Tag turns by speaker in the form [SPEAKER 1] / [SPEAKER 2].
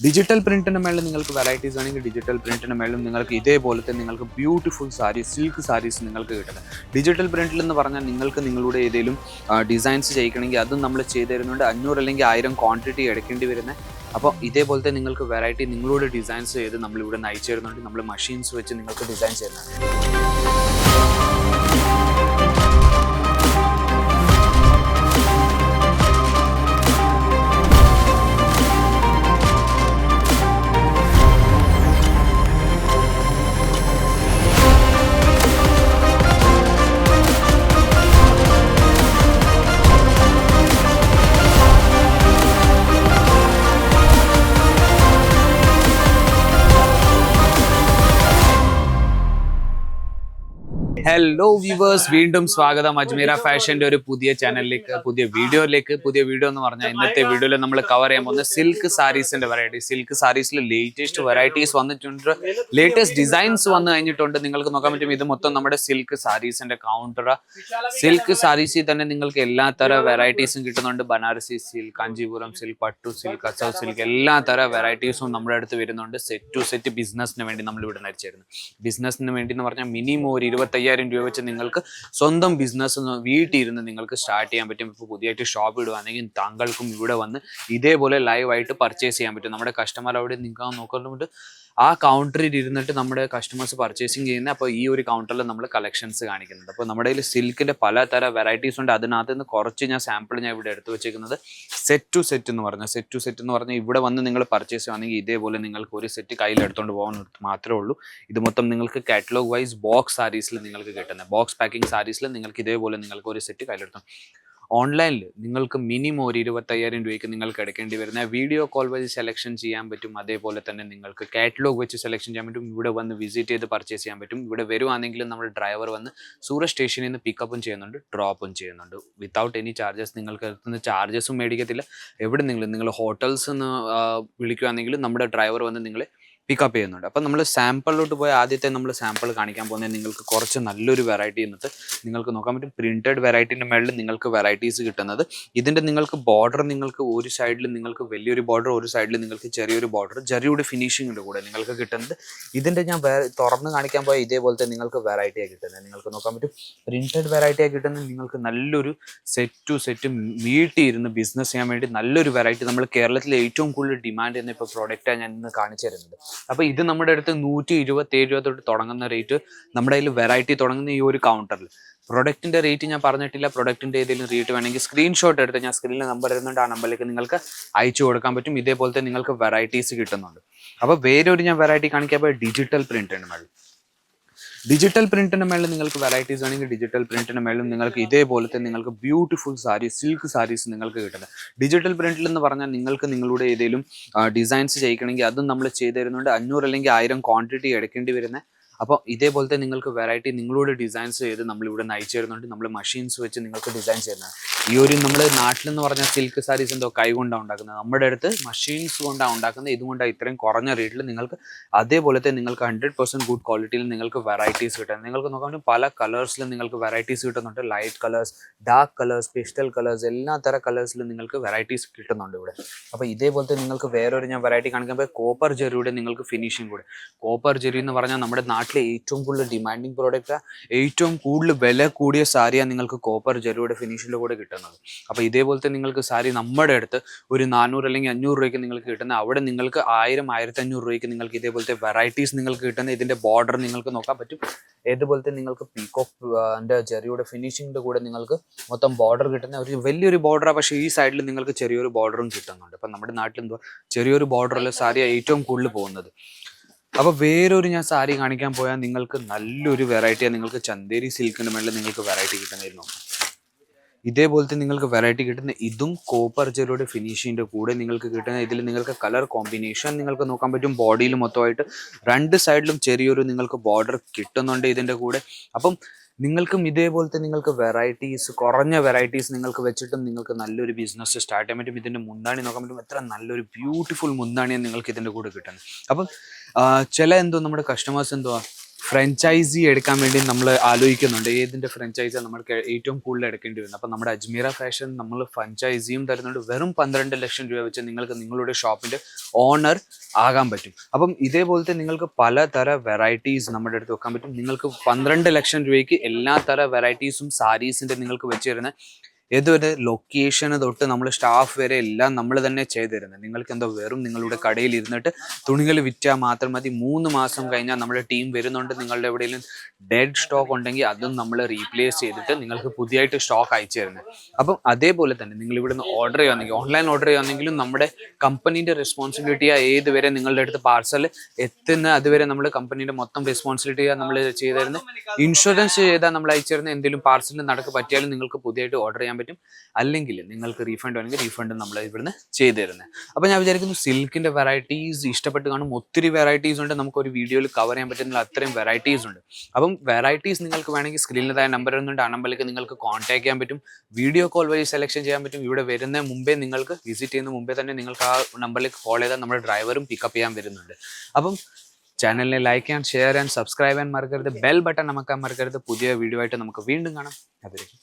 [SPEAKER 1] Digital പ്രിന്റിന് മേളിൽ നിങ്ങൾക്ക് varieties ആണെങ്കിൽ ഡിജിറ്റൽ പ്രിന്റിന് മേളിൽ നിങ്ങൾക്ക് ഇതേപോലത്തെ നിങ്ങൾക്ക് ബ്യൂട്ടിഫുൾ സാരി സിൽക്ക് സാരീസ് നിങ്ങൾക്ക് കിട്ടുന്നത് ഡിജിറ്റൽ പ്രിന്റിൽ എന്ന് പറഞ്ഞാൽ നിങ്ങൾക്ക് നിങ്ങളുടെ ഏതെങ്കിലും ഡിസൈൻസ് ചെയ്യിക്കണമെങ്കിൽ അതും നമ്മൾ ചെയ്തു തരുന്നുണ്ട് അഞ്ഞൂറ് അല്ലെങ്കിൽ ആയിരം ക്വാണ്ടിറ്റി എടുക്കേണ്ടി വരുന്നത് അപ്പോൾ ഇതേപോലത്തെ നിങ്ങൾക്ക് വെറൈറ്റി നിങ്ങളുടെ ഡിസൈൻസ് ചെയ്ത് നമ്മളിവിടെ നയിച്ചു തരുന്നുണ്ട് നമ്മൾ മഷീൻസ് വെച്ച് നിങ്ങൾക്ക് ഡിസൈൻ ചെയ്യുന്നുണ്ട് ഹലോ വ്യൂവേഴ്സ് വീണ്ടും സ്വാഗതം. അജ്മീര ഫാഷന്റെ ഒരു പുതിയ ചാനലിലേക്ക് പുതിയ വീഡിയോയിലേക്ക്. പുതിയ വീഡിയോ എന്ന് പറഞ്ഞാൽ ഇന്നത്തെ വീഡിയോയിൽ നമ്മൾ കവർ ചെയ്യാൻ പോകുന്നത് സിൽക്ക് സാരീസിന്റെ വെറൈറ്റി സിൽക്ക് സാരീസിൽ ലേറ്റസ്റ്റ് വെറൈറ്റീസ് വന്നിട്ടുണ്ട്. ലേറ്റസ്റ്റ് ഡിസൈൻസ് വന്നു കഴിഞ്ഞിട്ടുണ്ട്. നിങ്ങൾക്ക് നോക്കാൻ പറ്റും ഇത് മൊത്തം നമ്മുടെ സിൽക്ക് സാരീസിന്റെ കൗണ്ടർ സിൽക്ക് സാരീസിൽ തന്നെ നിങ്ങൾക്ക് എല്ലാ തര വെറൈറ്റീസും കിട്ടുന്നുണ്ട്. ബനാറസി സിൽക്ക് കാഞ്ചീപുരം സിൽക്ക് പട്ടു സിൽക്ക് കച്ചവ് സിൽക്ക് എല്ലാ തര വെറൈറ്റീസും നമ്മുടെ അടുത്ത് വരുന്നുണ്ട്. സെറ്റ് ടു സെറ്റ് ബിസിനസ്സിന് വേണ്ടി നമ്മൾ ഇവിടെ നയിച്ചിരുന്നു ബിസിനസ്സിന് വേണ്ടി എന്ന് പറഞ്ഞാൽ മിനിമം ഒരു ഇരുപത്തയ്യായിരം രൂപ വെച്ച് നിങ്ങൾക്ക് സ്വന്തം ബിസിനസ് വീട്ടിൽ ഇരുന്ന് നിങ്ങൾക്ക് സ്റ്റാർട്ട് ചെയ്യാൻ പറ്റും. ഇപ്പോൾ പുതിയതായിട്ട് ഷോപ്പ് ഇടുവാണെങ്കിൽ താങ്കൾക്കും ഇവിടെ വന്ന് ഇതേപോലെ ലൈവായിട്ട് പർച്ചേസ് ചെയ്യാൻ പറ്റും. നമ്മുടെ കസ്റ്റമർ അവിടെ നിൽക്കാൻ നോക്കുന്നുണ്ട്. ആ കൗണ്ടറിൽ ഇരുന്നിട്ട് നമ്മുടെ കസ്റ്റമേഴ്സ് പർച്ചേസിങ് ചെയ്യുന്ന അപ്പോൾ ഈ ഒരു കൗണ്ടറിൽ നമ്മൾ കളക്ഷൻസ് കാണിക്കുന്നുണ്ട്. അപ്പോൾ നമ്മുടെ കയ്യിൽ സിൽക്കിന്റെ പലതര വെറൈറ്റീസ് ഉണ്ട്. അതിനകത്ത് നിന്ന് കുറച്ച് ഞാൻ സാമ്പിൾ ഞാൻ ഇവിടെ എടുത്തു വെച്ചിരിക്കുന്നത് സെറ്റ് ടു സെറ്റ് എന്ന് പറഞ്ഞാൽ സെറ്റ് ടു സെറ്റ് എന്ന് പറഞ്ഞാൽ ഇവിടെ വന്ന് നിങ്ങൾ പർച്ചേസ് ചെയ്യുകയാണെങ്കിൽ ഇതേപോലെ നിങ്ങൾക്ക് ഒരു സെറ്റ് കയ്യിൽ എടുത്തുകൊണ്ട് പോകാൻ മാത്രമേ ഉള്ളൂ. ഇത് മൊത്തം നിങ്ങൾക്ക് കാറ്റലോഗ് വൈസ് ബോക്സ് സാരീസിൽ നിങ്ങൾക്ക് കിട്ടുന്നത് ബോക്സ് പാക്കിംഗ് സാരീസിൽ നിങ്ങൾക്ക് ഇതേപോലെ നിങ്ങൾക്ക് ഒരു സെറ്റ് കയ്യിലെടുത്തു ഓൺലൈനിൽ നിങ്ങൾക്ക് മിനിമം ഒരു ഇരുപത്തയ്യായിരം രൂപയ്ക്ക് നിങ്ങൾക്ക് എടുക്കേണ്ടി വരുന്ന വീഡിയോ കോൾ വെച്ച് സെലക്ഷൻ ചെയ്യാൻ പറ്റും. അതേപോലെ തന്നെ നിങ്ങൾക്ക് കാറ്റലോഗ് വെച്ച് സെലക്ഷൻ ചെയ്യാൻ പറ്റും. ഇവിടെ വന്ന് വിസിറ്റ് ചെയ്ത് പർച്ചേസ് ചെയ്യാൻ പറ്റും. ഇവിടെ വരുവാണെങ്കിലും നമ്മുടെ ഡ്രൈവർ വന്ന് സൂറത്ത് സ്റ്റേഷനിൽ നിന്ന് പിക്കപ്പും ചെയ്യുന്നുണ്ട് ഡ്രോപ്പും ചെയ്യുന്നുണ്ട്. വിത്തൗട്ട് എനി ചാർജസ് നിങ്ങൾക്ക് എത്തുന്ന ചാർജസും മേടിക്കത്തില്ല. എവിടെ നിങ്ങൾ നിങ്ങൾ ഹോട്ടൽസ് എന്ന് വിളിക്കുകയാണെങ്കിൽ നമ്മുടെ ഡ്രൈവർ വന്ന് നിങ്ങളെ പിക്കപ്പ് ചെയ്യുന്നുണ്ട്. അപ്പം നമ്മൾ സാമ്പിളിലോട്ട് പോയി ആദ്യത്തെ നമ്മൾ സാമ്പിൾ കാണിക്കാൻ പോകുന്നത് നിങ്ങൾക്ക് കുറച്ച് നല്ലൊരു വെറൈറ്റി എന്നിട്ട് നിങ്ങൾക്ക് നോക്കാൻ പറ്റും. പ്രിന്റഡ് വെറൈറ്റിന്റെ മേളിൽ നിങ്ങൾക്ക് വെറൈറ്റീസ് കിട്ടുന്നത്. ഇതിന്റെ നിങ്ങൾക്ക് ബോർഡർ നിങ്ങൾക്ക് ഒരു സൈഡിൽ നിങ്ങൾക്ക് വലിയൊരു ബോർഡർ ഒരു സൈഡിൽ നിങ്ങൾക്ക് ചെറിയൊരു ബോർഡർ ചെറിയൊരു ഫിനിഷിങ്ങിന്റെ കൂടെ നിങ്ങൾക്ക് കിട്ടുന്നത്. ഇതിന്റെ ഞാൻ വേറെ തുറന്ന് കാണിക്കാൻ പോയ ഇതേപോലത്തെ നിങ്ങൾക്ക് വെറൈറ്റിയാണ് കിട്ടുന്നത്. നിങ്ങൾക്ക് നോക്കാൻ പറ്റും. പ്രിന്റഡ് വെറൈറ്റിയാണ് കിട്ടുന്നത് നിങ്ങൾക്ക് നല്ലൊരു സെറ്റ് ടു സെറ്റ് വീട്ടിൽ ഇരുന്ന് ബിസിനസ് ചെയ്യാൻ വേണ്ടി നല്ലൊരു വെറൈറ്റി നമ്മൾ കേരളത്തിലെ ഏറ്റവും കൂടുതൽ ഡിമാൻഡ് ചെയ്യുന്ന ഇപ്പോൾ പ്രോഡക്റ്റാണ് ഞാൻ ഇന്ന് കാണിച്ചു തരുന്നത് അപ്പോൾ ഇത് നമ്മുടെ അടുത്ത് നൂറ്റി ഇരുപത്തി ഏഴ് രൂപ തൊട്ട് തുടങ്ങുന്ന റേറ്റ് നമ്മുടെ കയ്യിൽ വെറൈറ്റി തുടങ്ങുന്ന ഈ ഒരു കൗണ്ടറിൽ പ്രൊഡക്റ്റിന്റെ റേറ്റ് ഞാൻ പറഞ്ഞിട്ടില്ല. പ്രൊഡക്റ്റിന്റെ ഏതെങ്കിലും റേറ്റ് വേണമെങ്കിൽ സ്ക്രീൻഷോട്ട് എടുത്ത് ഞാൻ സ്ക്രീനിൽ നമ്പർ ഇരുന്നുണ്ട് ആ നമ്പറിലേക്ക് നിങ്ങൾക്ക് അയച്ചു കൊടുക്കാൻ പറ്റും. ഇതേപോലത്തെ നിങ്ങൾക്ക് വെറൈറ്റീസ് കിട്ടുന്നുണ്ട്. അപ്പോൾ വേറെ ഒരു ഞാൻ വെറൈറ്റി കാണിക്കാൻ ഡിജിറ്റൽ പ്രിന്റ് ആണ് മേളിൽ ഡിജിറ്റൽ പ്രിന്റിന് മേളിൽ നിങ്ങൾക്ക് വെറൈറ്റീസ് ആണെങ്കിൽ ഡിജിറ്റൽ പ്രിന്റിന് മേളിൽ നിങ്ങൾക്ക് ഇതേപോലത്തെ നിങ്ങൾക്ക് ബ്യൂട്ടിഫുൾ സാരി സിൽക്ക് സാരീസ് നിങ്ങൾക്ക് കിട്ടുന്നത്. ഡിജിറ്റൽ പ്രിന്റിൽ എന്ന് പറഞ്ഞാൽ നിങ്ങൾക്ക് നിങ്ങളുടെ ഏതെങ്കിലും ഡിസൈൻസ് ചെയ്യിക്കണമെങ്കിൽ അതും നമ്മൾ ചെയ്തു തരുന്നുണ്ട്. അഞ്ഞൂറ് അല്ലെങ്കിൽ ആയിരം ക്വാണ്ടിറ്റി എടുക്കേണ്ടി വരുന്നത് അപ്പോൾ ഇതേപോലത്തെ നിങ്ങൾക്ക് വെറൈറ്റി നിങ്ങളുടെ ഡിസൈൻസ് ചെയ്ത് നമ്മളിവിടെ നയിച്ചു തരുന്നുണ്ട്. നമ്മൾ മഷീൻസ് വെച്ച് നിങ്ങൾക്ക് ഡിസൈൻ ചെയ്യുന്നത് ഈ ഒരു നമ്മുടെ നാട്ടിലെന്ന് പറഞ്ഞാൽ സിൽക്ക് സാരീസ് എന്തോ കൈ കൊണ്ടാണ് ഉണ്ടാക്കുന്നത്. നമ്മുടെ അടുത്ത് മഷീൻസ് കൊണ്ടാണ് ഉണ്ടാക്കുന്നത്. ഇതുകൊണ്ടാണ് ഇത്രയും കുറഞ്ഞ റേറ്റിൽ നിങ്ങൾക്ക് അതേപോലെ തന്നെ നിങ്ങൾക്ക് ഹൺഡ്രഡ് പെർസെന്റ് ഗുഡ് ക്വാളിറ്റിയിൽ നിങ്ങൾക്ക് വെറൈറ്റീസ് കിട്ടുന്നത്. നിങ്ങൾക്ക് നോക്കാൻ പല കളേഴ്സിലും നിങ്ങൾക്ക് വെറൈറ്റീസ് കിട്ടുന്നുണ്ട്. Light colours dark colours pastel colours എല്ലാ തര കളേഴ്സിലും നിങ്ങൾക്ക് വെറൈറ്റീസ് കിട്ടുന്നുണ്ട് ഇവിടെ. അപ്പോൾ തന്നെ നിങ്ങൾക്ക് വേറൊരു ഞാൻ വെറൈറ്റി കാണിക്കാൻ കോപ്പർ ജെറിയുടെ നിങ്ങൾക്ക് ഫിനിഷിംഗ് കൂടെ. കോപ്പർ ജെറി എന്ന് പറഞ്ഞാൽ നമ്മുടെ നാട്ടിലെ ഏറ്റവും കൂടുതൽ ഡിമാൻഡിങ് പ്രോഡക്റ്റ് ഏറ്റവും കൂടുതൽ വില കൂടിയ സാരിയാണ് നിങ്ങൾക്ക് കോപ്പർ ജെറിയുടെ ഫിനിഷിന്റെ കൂടെ കിട്ടുന്നത്. അപ്പോൾ ഇതേപോലത്തെ നിങ്ങൾക്ക് സാരി നമ്മുടെ അടുത്ത് ഒരു നാനൂറ് അല്ലെങ്കിൽ അഞ്ഞൂറ് രൂപയ്ക്ക് നിങ്ങൾക്ക് കിട്ടുന്ന അവിടെ നിങ്ങൾക്ക് ആയിരം ആയിരത്തി അഞ്ഞൂറ് രൂപയ്ക്ക് നിങ്ങൾക്ക് ഇതേപോലത്തെ വെറൈറ്റീസ് നിങ്ങൾക്ക് കിട്ടുന്ന ഇതിന്റെ ബോർഡർ നിങ്ങൾക്ക് നോക്കാൻ പറ്റും. ഏതുപോലത്തെ നിങ്ങൾക്ക് പീക്കോക്ക് എന്റെ ചെറിയുടെ ഫിനിഷിങ്ങിന്റെ കൂടെ നിങ്ങൾക്ക് മൊത്തം ബോർഡർ കിട്ടുന്ന ഒരു വലിയൊരു ബോർഡറാണ് പക്ഷേ ഈ സൈഡിൽ നിങ്ങൾക്ക് ചെറിയൊരു ബോർഡറും കിട്ടുന്നുണ്ട്. അപ്പം നമ്മുടെ നാട്ടിൽ എന്തോ ചെറിയൊരു ബോർഡറുള്ള സാരിയാണ് ഏറ്റവും കൂടുതൽ പോകുന്നത്. അപ്പോൾ വേറൊരു ഞാൻ സാരി കാണിക്കാൻ പോയാൽ നിങ്ങൾക്ക് നല്ലൊരു വെറൈറ്റിയാണ് നിങ്ങൾക്ക് ചന്തേരി സിൽക്കിന്റെ മേളിൽ നിങ്ങൾക്ക് വെറൈറ്റി കിട്ടുന്നതായിരുന്നു. ഇതേപോലത്തെ നിങ്ങൾക്ക് വെറൈറ്റി കിട്ടുന്ന ഇതും കോപ്പർ ജെല്ലോടെ ഫിനിഷിങ്ങിന്റെ കൂടെ നിങ്ങൾക്ക് കിട്ടുന്ന ഇതിൽ നിങ്ങൾക്ക് കളർ കോമ്പിനേഷൻ നിങ്ങൾക്ക് നോക്കാൻ പറ്റും. ബോഡിയിൽ മൊത്തമായിട്ട് രണ്ട് സൈഡിലും ചെറിയൊരു നിങ്ങൾക്ക് ബോർഡർ കിട്ടുന്നുണ്ട് ഇതിന്റെ കൂടെ. അപ്പം നിങ്ങൾക്കും ഇതേപോലത്തെ നിങ്ങൾക്ക് വെറൈറ്റീസ് കുറഞ്ഞ വെറൈറ്റീസ് നിങ്ങൾക്ക് വെച്ചിട്ടും നിങ്ങൾക്ക് നല്ലൊരു ബിസിനസ് സ്റ്റാർട്ട് ചെയ്യാൻ പറ്റും. ഇതിന്റെ മുന്താണി നോക്കാൻ പറ്റും. എത്ര നല്ലൊരു ബ്യൂട്ടിഫുൾ മുന്താണിയാണ് നിങ്ങൾക്ക് ഇതിന്റെ കൂടെ കിട്ടുന്നത്. അപ്പം ചില എന്തോ നമ്മുടെ കസ്റ്റമേഴ്സ് എന്തോ ഫ്രാഞ്ചൈസി എടുക്കാൻ വേണ്ടി നമ്മൾ ആലോചിക്കുന്നുണ്ട്. ഏതിന്റെ ഫ്രാഞ്ചൈസിയാണ് നമ്മൾക്ക് ഏറ്റവും കൂടുതൽ എടുക്കേണ്ടി വരുന്നത്? അപ്പം നമ്മുടെ അജ്മീറ ഫാഷൻ നമ്മൾ ഫ്രാഞ്ചൈസിയും തരുന്നുണ്ട്. വെറും പന്ത്രണ്ട് ലക്ഷം രൂപ വെച്ച് നിങ്ങൾക്ക് നിങ്ങളുടെ ഷോപ്പിന്റെ ഓണർ ആകാൻ പറ്റും. അപ്പം ഇതേപോലത്തെ നിങ്ങൾക്ക് പലതര വെറൈറ്റീസ് നമ്മുടെ അടുത്ത് വെക്കാൻ പറ്റും. നിങ്ങൾക്ക് പന്ത്രണ്ട് ലക്ഷം രൂപയ്ക്ക് എല്ലാ തര വെറൈറ്റീസും സാരീസിന്റെ നിങ്ങൾക്ക് വെച്ച് തരുന്ന ഏതൊരു ലൊക്കേഷന് തൊട്ട് നമ്മൾ സ്റ്റാഫ് വരെ എല്ലാം നമ്മൾ തന്നെ ചെയ്തു തരുന്നത് നിങ്ങൾക്ക് എന്തോ വെറും നിങ്ങളുടെ കടയിൽ ഇരുന്നിട്ട് തുണികൾ വിറ്റാൽ മാത്രം മതി. മൂന്ന് മാസം കഴിഞ്ഞാൽ നമ്മുടെ ടീം വരുന്നുണ്ട്. നിങ്ങളുടെ എവിടെയെങ്കിലും ഡെഡ് സ്റ്റോക്ക് ഉണ്ടെങ്കിൽ അതും നമ്മൾ റീപ്ലേസ് ചെയ്തിട്ട് നിങ്ങൾക്ക് പുതിയതായിട്ട് സ്റ്റോക്ക് അയച്ചു തരുന്നത്. അപ്പം അതേപോലെ തന്നെ നിങ്ങൾ ഇവിടെ നിന്ന് ഓർഡർ ചെയ്യുകയാണെങ്കിൽ ഓൺലൈൻ ഓർഡർ ചെയ്യുകയാണെങ്കിലും നമ്മുടെ കമ്പനീന്റെ റെസ്പോൺസിബിലിറ്റി ഏത് വരെ നിങ്ങളുടെ അടുത്ത് പാർസൽ എത്തുന്ന അതുവരെ നമ്മൾ കമ്പനീന്റെ മൊത്തം റെസ്പോൺസിബിലിറ്റി നമ്മൾ ചെയ്തു തരുന്നത് ഇൻഷുറൻസ് ചെയ്താൽ നമ്മൾ അയച്ചു തരുന്ന എന്തെങ്കിലും പാർസൽ നടക്ക് പറ്റിയാലും നിങ്ങൾക്ക് പുതിയതായിട്ട് ഓർഡർ ചെയ്യാൻ പറ്റും. അല്ലെങ്കിൽ നിങ്ങൾക്ക് റീഫണ്ട് വേണമെങ്കിൽ റീഫണ്ട് നമ്മൾ ഇവിടുന്ന് ചെയ്തു തരുന്നത് അപ്പോൾ ഞാൻ വിചാരിക്കുന്നു സിൽക്കിന്റെ വെറൈറ്റീസ് ഇഷ്ടപ്പെട്ട് കാണും. ഒത്തിരി വെറൈറ്റീസ് ഉണ്ട്. നമുക്ക് ഒരു വീഡിയോയിൽ കവർ ചെയ്യാൻ പറ്റുന്ന അത്രയും വെറൈറ്റീസ് ഉണ്ട്. അപ്പം വെറൈറ്റീസ് നിങ്ങൾക്ക് വേണമെങ്കിൽ സ്ക്രീനിൽ നമ്പർ ഒന്നുണ്ട് ആ നമ്പറിലേക്ക് നിങ്ങൾക്ക് കോൺടാക്ട് ചെയ്യാൻ പറ്റും. വീഡിയോ കോൾ വഴി സെലക്ഷൻ ചെയ്യാൻ പറ്റും. ഇവിടെ വരുന്ന മുമ്പേ നിങ്ങൾക്ക് വിസിറ്റ് ചെയ്യുന്ന മുമ്പേ തന്നെ നിങ്ങൾക്ക് ആ നമ്പറിലേക്ക് കോൾ ചെയ്താൽ നമ്മുടെ ഡ്രൈവറും പിക്കപ്പ് ചെയ്യാൻ വരുന്നുണ്ട്. അപ്പം ചാനലിനെ ലൈക്ക് ചെയ്യാൻ ഷെയർ ചെയ്യാൻ സബ്സ്ക്രൈബ് ചെയ്യാൻ മറക്കരുത്. ബെൽ ബട്ടൺ നമുക്ക് മറക്കരുത്. പുതിയ വീഡിയോ ആയിട്ട് നമുക്ക് വീണ്ടും കാണാം. അതിലേക്ക്